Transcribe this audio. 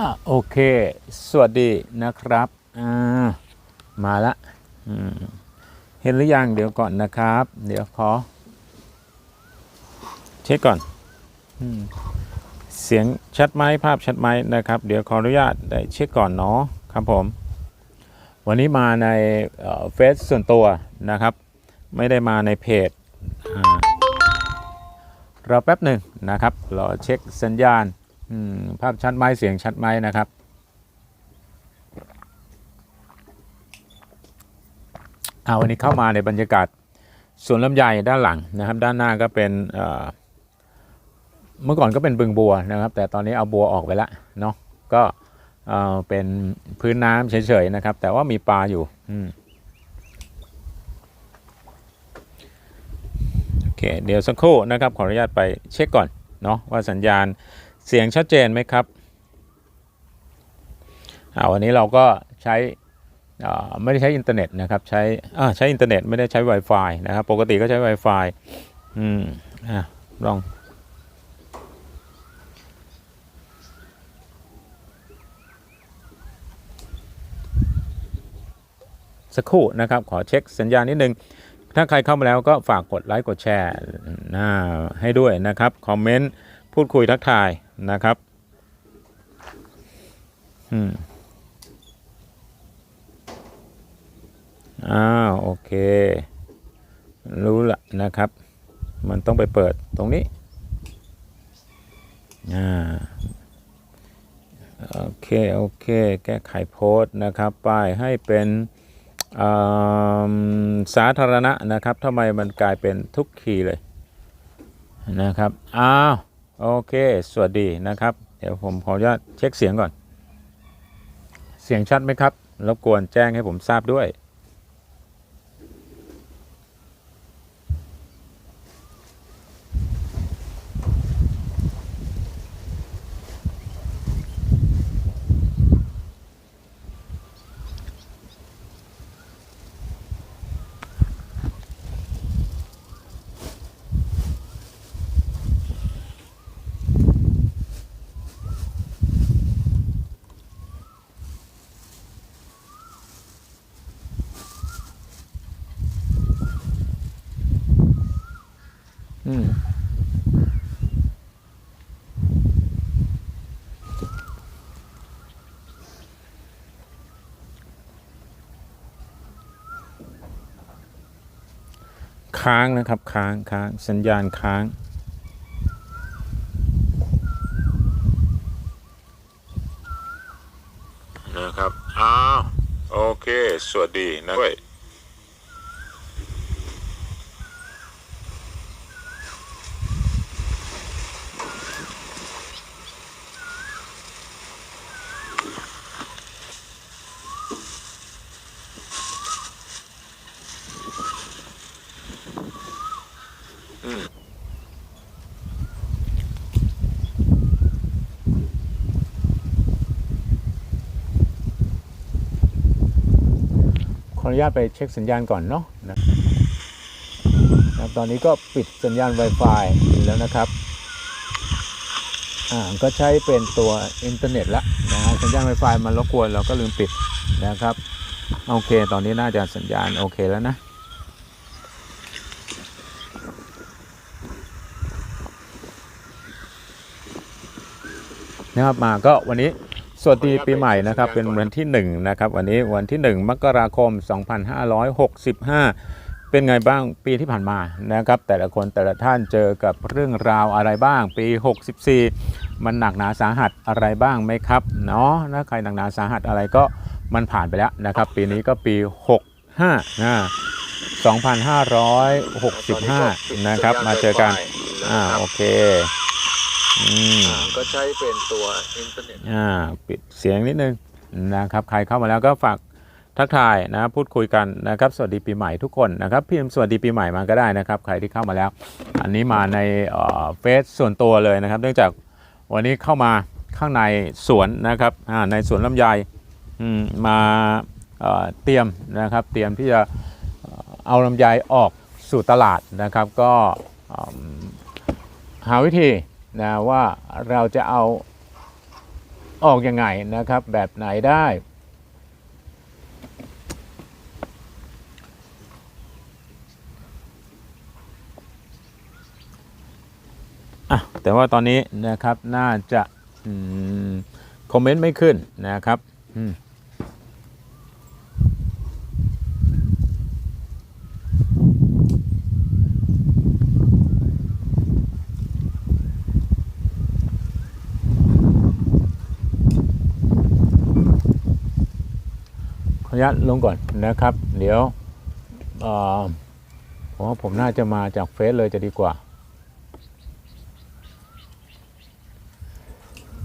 อะโอเค สวัสดีนะครับอ่ามาละเห็นหรือยังเดี๋ยวก่อนนะครับ เดี๋ยวขอ เช็คก่อนอเสียงชัดไหมภาพชัดไหมนะครับ เดี๋ยวขออนุญาตได้เช็คก่อนเนาะครับผม วันนี้มาในเฟซส่วนตัวนะครับ ไม่ได้มาในเพจอ่ารอแป๊บหนึ่งนะครับรอเช็คสัญญาณ อืม ภาพชัดไหมเสียงชัดไหมนะครับ เอาวันนี้เข้ามาในบรรยากาศสวนลำไยด้านหลังนะครับ ด้านหน้าก็เป็นเมื่อก่อนก็เป็นบึงบัวนะครับ แต่ตอนนี้เอาบัวออกไปแล้วเนาะก็เอ่อเป็นพื้นน้ำเฉยๆนะครับ แต่ว่ามีปลาอยู่โอเค เดี๋ยวสักครู่นะครับ ขออนุญาตไปเช็คก่อนเนาะว่าสัญญาณ เสียงชัดเจนไหมครับอ่าวันนี้เราก็ใช้ไม่ได้ใช้อินเทอร์เน็ตนะครับใช้ใช้อินเทอร์เน็ตไม่ได้ใช้ Wi-Fi นะครับปกติก็ใช้ Wi-Fi อืมอ่าลองสักครู่นะครับ ขอเช็คสัญญาณนิดนึง ถ้าใครเข้ามาแล้วก็ฝากกดไลค์กดแชร์นะให้ด้วยนะครับ คอมเมนต์ พูดคุยทักทาย นะครับอืมอ้าวโอเค รู้ละนะครับ มันต้องไปเปิดตรงนี้อ่าโอเค โอเค แก้ไขโพสต์นะครับ ป้ายให้เป็นสาธารณะนะครับทำไมมันกลายเป็นทุกคีเลยนะครับ อ้าว โอเค สวัสดีนะครับ เดี๋ยวผมขออนุญาตเช็คเสียงก่อน เสียงชัดไหมครับ รบกวนแจ้งให้ผมทราบด้วย อืมค้างนะครับค้างค้างสัญญาณค้าง นะครับอ้าวโอเค สวัสดีนะด้วย ข ออนุญาตไปเช็คสัญญาณก่อนเนาะนะครับตอนนี้ก็ปิดสัญญาณ Wi-Fi แล้วนะครับอ่าก็ใช้เป็นตัวอินเทอร์เน็ตละนะฮะสัญญาณ Wi-Fi มันรบกวนเราก็ลืมปิดนะครับโอเค ตอนนี้น่าจะสัญญาณโอเคแล้วนะนะครับมาก็วันนี้ สวัสดีปีใหม่นะครับเป็นวันที่1นะครับวันนี้วันที่ 1 มกราคม 2565 เป็นไงบ้างปีที่ผ่านมานะครับแต่ละคนแต่ละท่านเจอกับเรื่องราวอะไรบ้าง ปี 64 มันหนักหนาสาหัสอะไรบ้างไหมครับเนาะถ้าใครหนักหนาสาหัสอะไรก็มันผ่านไปแล้วนะครับปีนี้ก็ปี 65นะ2565 นะครับมาเจอกันอ่าโอเค ก็ใช้เป็นตัวอินเทอร์เน็ตอ่าปิดเสียงนิดนึงนะครับ ใครเข้ามาแล้วก็ฝากทักทายนะพูดคุยกันนะครับ สวัสดีปีใหม่ทุกคนนะครับพิมพ์สวัสดีปีใหม่มาก็ได้นะครับ ใครที่เข้ามาแล้ว อันนี้มาในเฟซส่วนตัวเลยนะครับ เนื่องจากวันนี้เข้ามาข้างในสวนนะครับอ่าในสวนลำไยอืมมาเอ่อเตรียมนะครับ เตรียมที่จะเอ่อเอาลำไยออกสู่ตลาดนะครับ ก็อืมหาวิธี นะว่าเราจะเอาออกยังไงนะครับ แบบไหนได้ แต่ว่าตอนนี้นะครับน่าจะคอมเมนต์ไม่ขึ้นนะครับ ขออนุญาตลงก่อนนะครับ เดี๋ยวผมว่าผมน่าจะมาจากเฟซเลยจะดีกว่า